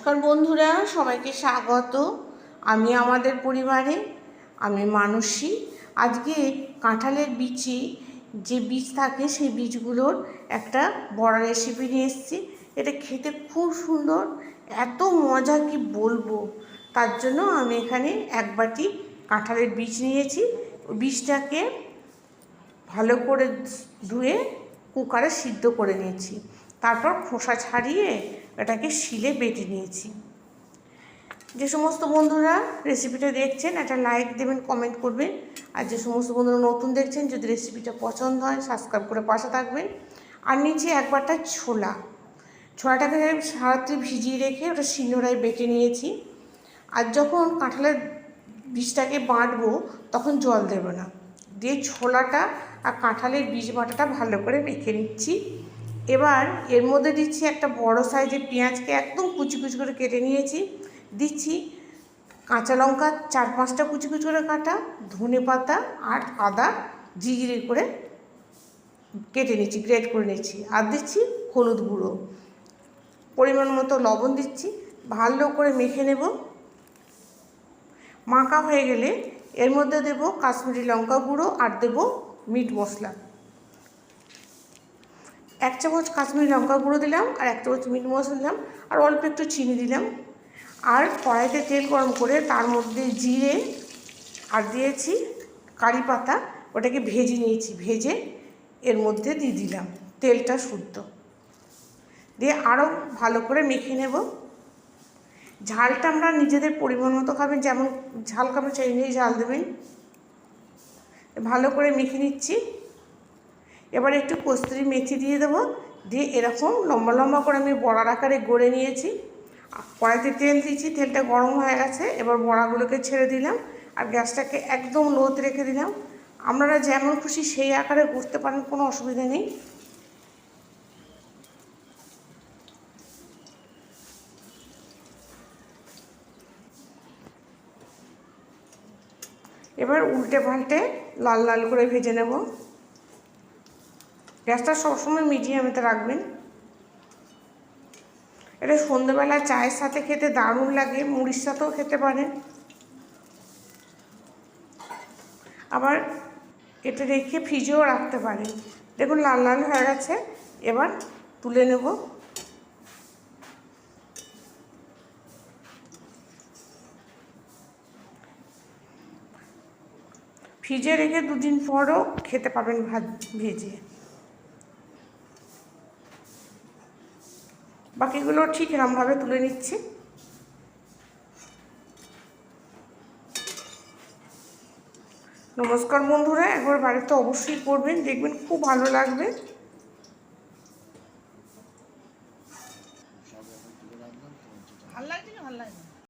নমস্কার বন্ধুরা, সবাইকে স্বাগত। আমি আমাদের পরিবারে, আমি মানসী। আজকে কাঁঠালের বিচি যে বীজ থাকে, সেই বীজগুলোর একটা বড় রেসিপি নিয়ে এসেছি। এটা খেতে খুব সুন্দর, এত মজা কি বলব? তার জন্য আমি এখানে এক বাটি কাঁঠালের বীজ নিয়েছি। বীজটাকে ভালো করে ধুয়ে কুকারে সিদ্ধ করে নিয়েছি। তারপর খোসা ছাড়িয়ে এটাকে শিলে বেটে নিয়েছি। যে সমস্ত বন্ধুরা রেসিপিটা দেখছেন, একটা লাইক দেবেন কমেন্ট করবেন। আর যে সমস্ত বন্ধুরা নতুন দেখছেন, যদি রেসিপিটা পছন্দ হয় সাবস্ক্রাইব করে পাশে থাকবেন। আর নিচে একবারটা ছোলা। ছোলাটাকে সারাত্রি ভিজিয়ে রেখে ওটা শিলনোড়ায় বেটে নিয়েছি। আর যখন কাঁঠালের বীজটাকে বাটবো, তখন জল দেবে না। দিয়ে ছোলাটা আর কাঁঠালের বীজ বাটাটা ভালো করে মেখে নিচ্ছি। এবার এর মধ্যে দিচ্ছি একটা বড় সাইজের পেঁয়াজকে একদম কুচি কুচি করে কেটে নিয়েছি। দিচ্ছি কাঁচা লঙ্কা, চার পাঁচটা কুচি কুচি করে কাটা, ধনে পাতা আর আদা জিজিরে করে কেটে নিচ্ছি, গ্রেট করে নিচ্ছি। আর দিচ্ছি হলুদ গুঁড়ো। পরিমাণ মতো লবণ দিচ্ছি, ভালো করে মেখে নেব। মাখা হয়ে গেলে এর মধ্যে দেব কাশ্মীরি লঙ্কা গুঁড়ো আর দেব মিট মশলা। এক চামচ কাশ্মীরি লঙ্কা গুঁড়ো দিলাম আর এক চামচ মিট মশলা দিলাম আর অল্প একটু চিনি দিলাম। আর কড়াইতে তেল গরম করে তার মধ্যে জিরে আর দিয়েছি কারি পাতা, ওটাকে ভেজে নিয়েছি, ভেজে এর মধ্যে দিয়ে দিলাম, তেলটা শুদ্ধ। দিয়ে আরও ভালো করে মেখে নেব। ঝালটা আমরা নিজেদের পরিমাণ মতো খাবেন, যেমন ঝাল খাবেন সেই অনুযায়ী ঝাল দেবেন। ভালো করে মেখে নিচ্ছি। এবার একটু কস্তুরি মেথি দিয়ে দেবো। দিয়ে এরকম লম্বা লম্বা করে আমি বড়ার আকারে গড়ে নিয়েছি। কড়াইতে তেল দিয়েছি, তেলটা গরম হয়ে গেছে। এবার বড়াগুলোকে ছেড়ে দিলাম আর গ্যাসটাকে একদম লোতে রেখে দিলাম। আপনারা যেমন খুশি সেই আকারে করতে পারেন, কোনো অসুবিধা নেই। এবার উল্টে পাল্টে লাল লাল করে ভেজে নেব। গ্যাসটা সবসময় মিডিয়ামেতে রাখবেন। এটা সন্ধ্যেবেলা চায়ের সাথে খেতে দারুণ লাগে, মুড়ির সাথেও খেতে পারেন। আবার এটা রেখে ফ্রিজেও রাখতে পারেন। দেখুন, লাল লাল হয়ে গেছে, এবার তুলে নেব। ফ্রিজে রেখে দুদিন পরও খেতে পাবেন ভাত ভেজে। বাকিগুলো ঠিক এরমভাবে তুলে নিচ্ছি। নমস্কার বন্ধুরা, একবার বাড়িতে অবশ্যই করবেন, দেখবেন খুব ভালো লাগবে।